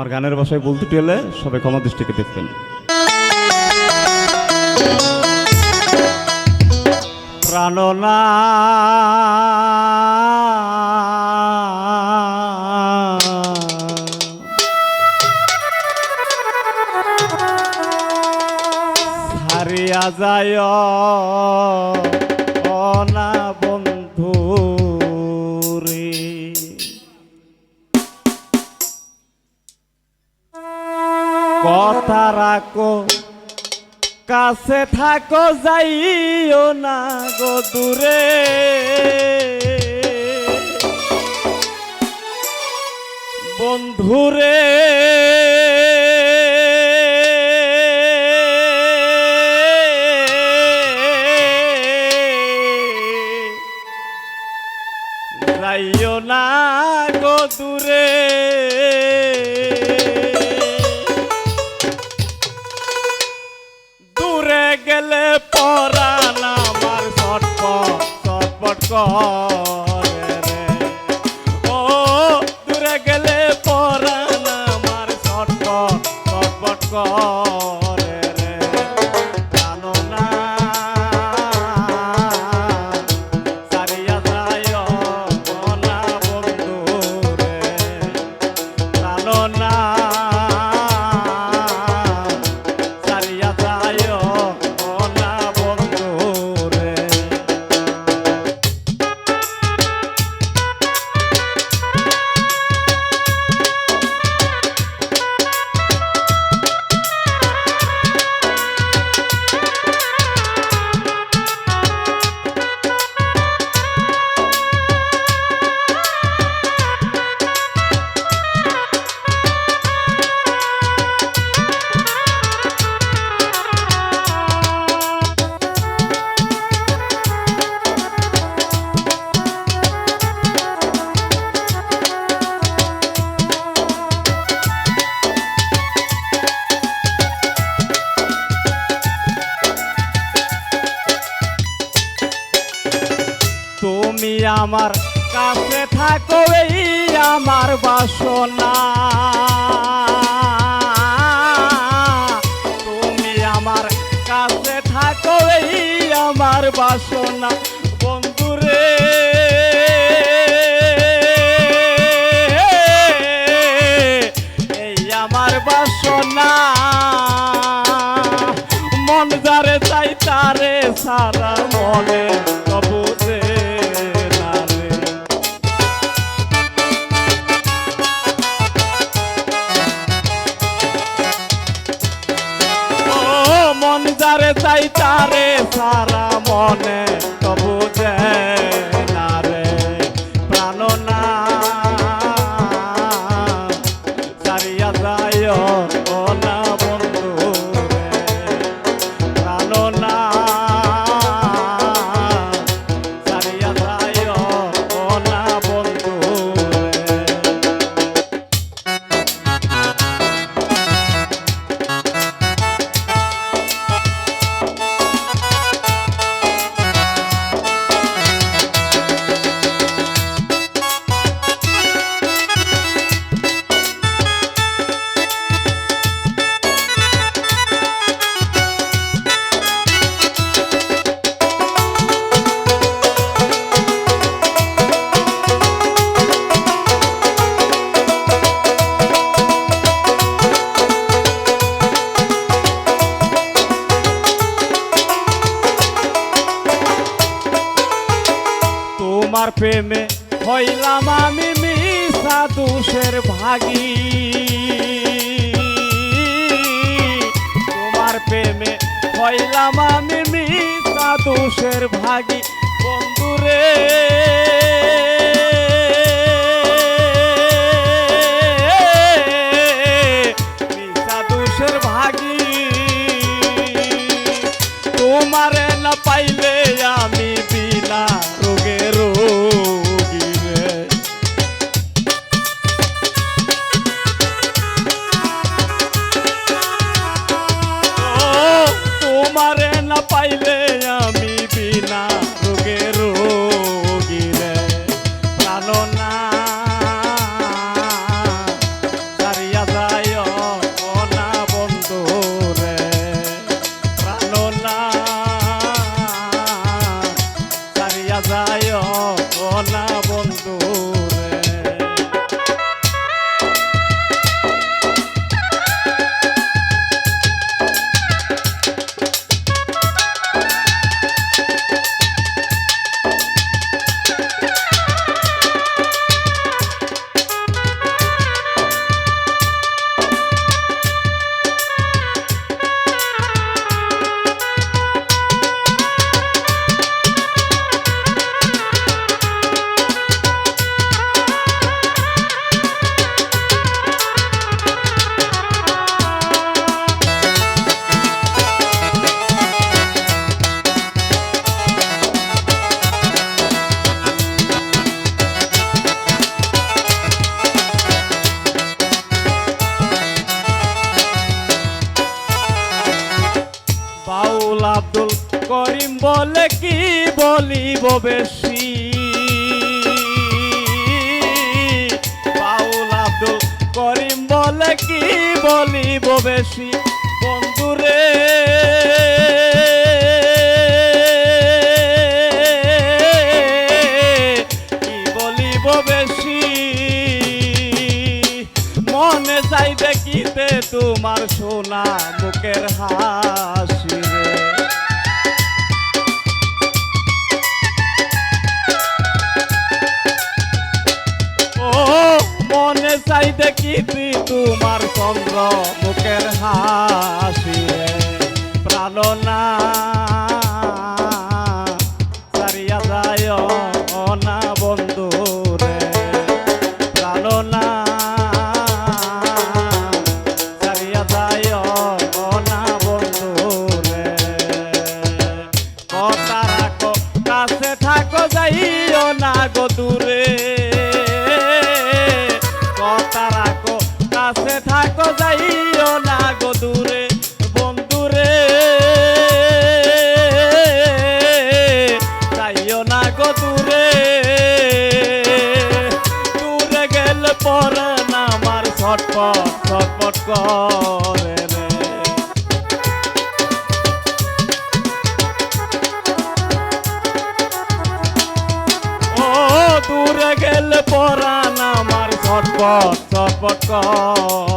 আমার গানের ভাষায় বলতে হলে সবাই ক্ষমা দৃষ্টিকে দেখবেন। প্রাণনা হারিয়া যায়। কথা রাখো কাছে থাকো যাইও না গো দূরে। বন্ধুরে গেলে পরাণ আমার ছটপট ছটপট করে। তুমি আমার কাছে থাকো এই আমার বাসনা। তুমি আমার কাছে থাকো এই আমার বাসনা। প্রেমে হইলাম আমি মিশা দুষের ভাগি। তোমার প্রেমে হইলাম আমি মিশা দুষের ভাগি। বন্ধুরে তোমারে না পাইলে আব্দুল করিম বলে কি বলিব বেশি? বাউল আব্দুল করিম বলে কি বলিব বেশি? বন্ধুরে চাই দেখিতে তোমার সোনা মুখের হাসি। চাই দেখিতি তোমার চন্দ্র মুখের হাসি ও দূরে